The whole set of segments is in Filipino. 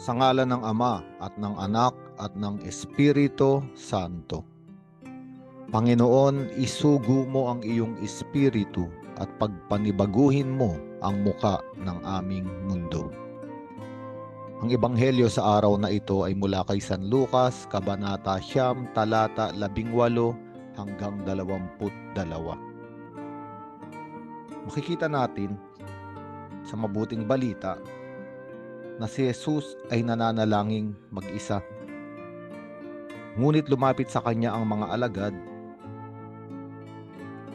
Sa ngala ng Ama at ng Anak at ng Espiritu Santo. Panginoon, isugo mo ang iyong espiritu at pagpanibaguhin mo ang muka ng aming mundo. Ang ebanghelyo sa araw na ito ay mula kay San Lucas, Kabanata Siyam, Talata 18 hanggang 22. Makikita natin sa mabuting balita na si Jesus ay nananalangin mag-isa. Ngunit lumapit sa kanya ang mga alagad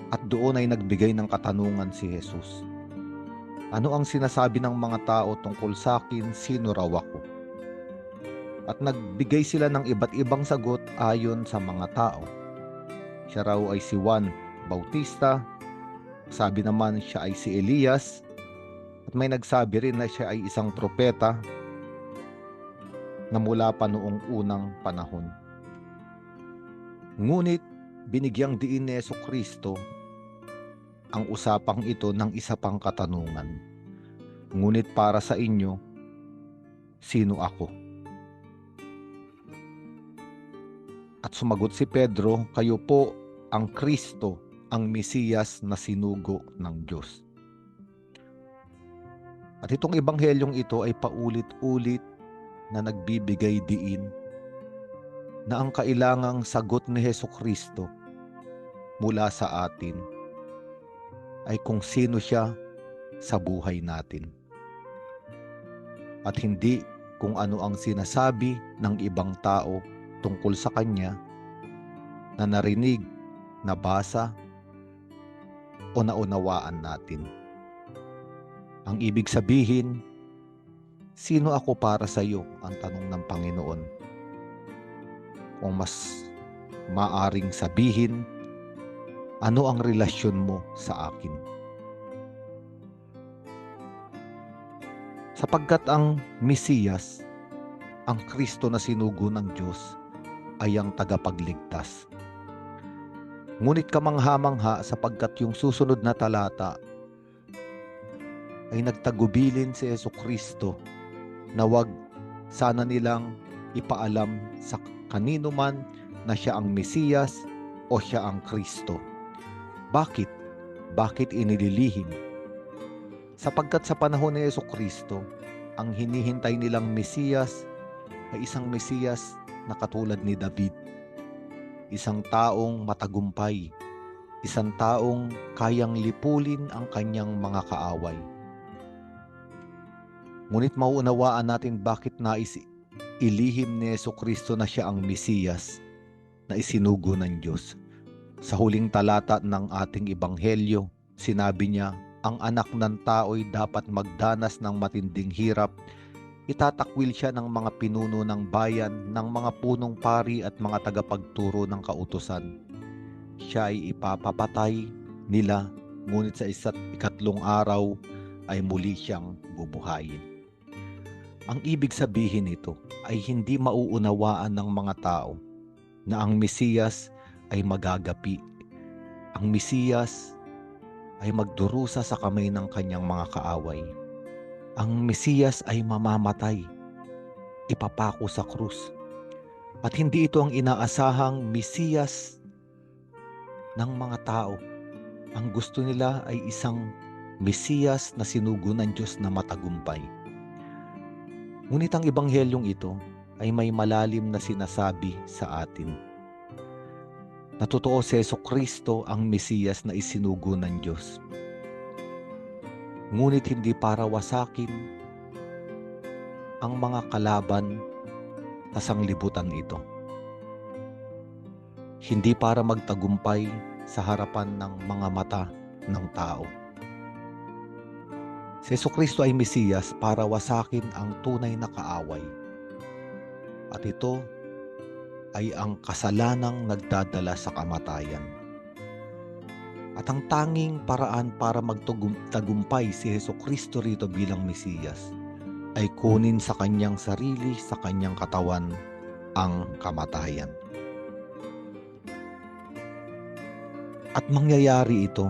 at doon ay nagbigay ng katanungan si Jesus. Ano ang sinasabi ng mga tao tungkol sa akin, sino raw ako? At nagbigay sila ng iba't ibang sagot ayon sa mga tao. Siya raw ay si Juan Bautista, sabi naman siya ay si Elias, at may nagsabi rin na siya ay isang propeta na mula pa noong unang panahon. Ngunit binigyang diin ni Yeso Kristo ang usapang ito ng isa pang katanungan. Ngunit para sa inyo, sino ako? At sumagot si Pedro, kayo po ang Kristo, ang Mesiyas na sinugo ng Diyos. At itong ebanghelyong ito ay paulit-ulit na nagbibigay diin na ang kailangang sagot ni Heso Kristo mula sa atin ay kung sino siya sa buhay natin. At hindi kung ano ang sinasabi ng ibang tao tungkol sa Kanya na narinig, nabasa, o naunawaan natin. Ang ibig sabihin, sino ako para sa iyo ang tanong ng Panginoon. Kung mas maaring sabihin, ano ang relasyon mo sa akin? Sapagkat ang Mesiyas, ang Kristo na sinugo ng Diyos, ay ang tagapagligtas. Ngunit kamangha-mangha sapagkat yung susunod na talata ay nagtagubilin si Yeso Kristo na wag sana nilang ipaalam sa kanino man na siya ang Mesiyas o siya ang Kristo. Bakit? Bakit inililihim? Sapagkat sa panahon ni Yeso Kristo, ang hinihintay nilang Mesiyas ay isang Mesiyas na katulad ni David. Isang taong matagumpay, isang taong kayang lipulin ang kanyang mga kaaway. Ngunit mauunawaan natin bakit nais ilihim ni Yeso Kristo na siya ang Mesiyas na isinugo ng Diyos. Sa huling talata ng ating ebanghelyo, sinabi niya, ang anak ng tao'y dapat magdanas ng matinding hirap itatakwil siya ng mga pinuno ng bayan, ng mga punong pari at mga tagapagturo ng kautusan. Siya ay ipapapatay nila, ngunit sa isa't ikatlong araw ay muli siyang bubuhayin. Ang ibig sabihin nito ay hindi mauunawaan ng mga tao na ang Mesiyas ay magagapi. Ang Mesiyas ay magdurusa sa kamay ng kanyang mga kaaway ang Mesiyas ay mamamatay, ipapako sa krus. At hindi ito ang inaasahang Mesiyas ng mga tao. Ang gusto nila ay isang Mesiyas na sinugo ng Diyos na matagumpay. Ngunit ang ebanghelyong ito ay may malalim na sinasabi sa atin. Na totoo si Yeso Kristo ang Mesiyas na isinugo ng Diyos ngunit hindi para wasakin ang mga kalaban sa sanglibutan ito. Hindi para magtagumpay sa harapan ng mga mata ng tao. Si Kristo ay Mesiyas para wasakin ang tunay na kaaway. At ito ay ang kasalanang nagdadala sa kamatayan. At ang tanging paraan para magtagumpay si Heso Kristo rito bilang Mesiyas ay kunin sa kanyang sarili, sa kanyang katawan, ang kamatayan. At mangyayari ito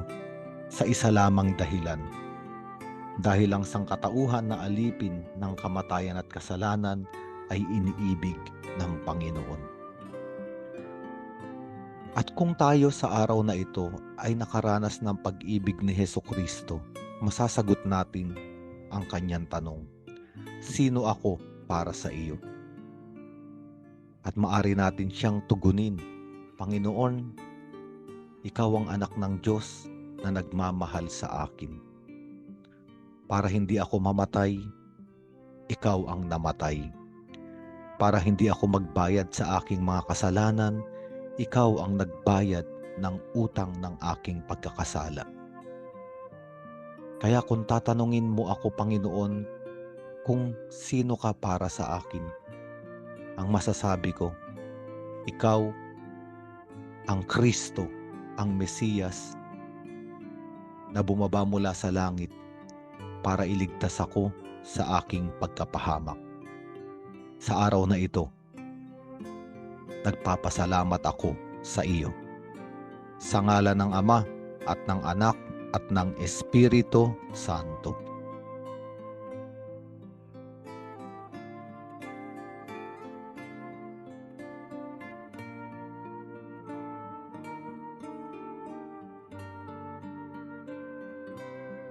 sa isa lamang dahilan. Dahil ang sangkatauhan na alipin ng kamatayan at kasalanan ay iniibig ng Panginoon. At kung tayo sa araw na ito ay nakaranas ng pag-ibig ni Heso Kristo, masasagot natin ang kanyang tanong, Sino ako para sa iyo? At maari natin siyang tugunin, Panginoon, ikaw ang anak ng Diyos na nagmamahal sa akin. Para hindi ako mamatay, ikaw ang namatay. Para hindi ako magbayad sa aking mga kasalanan, ikaw ang nagbayad ng utang ng aking pagkakasala. Kaya kung tatanungin mo ako, Panginoon, kung sino ka para sa akin, ang masasabi ko, ikaw ang Kristo, ang Mesiyas na bumaba mula sa langit para iligtas ako sa aking pagkapahamak. Sa araw na ito, nagpapasalamat ako sa iyo. Sa ngala ng Ama at ng Anak at ng Espiritu Santo.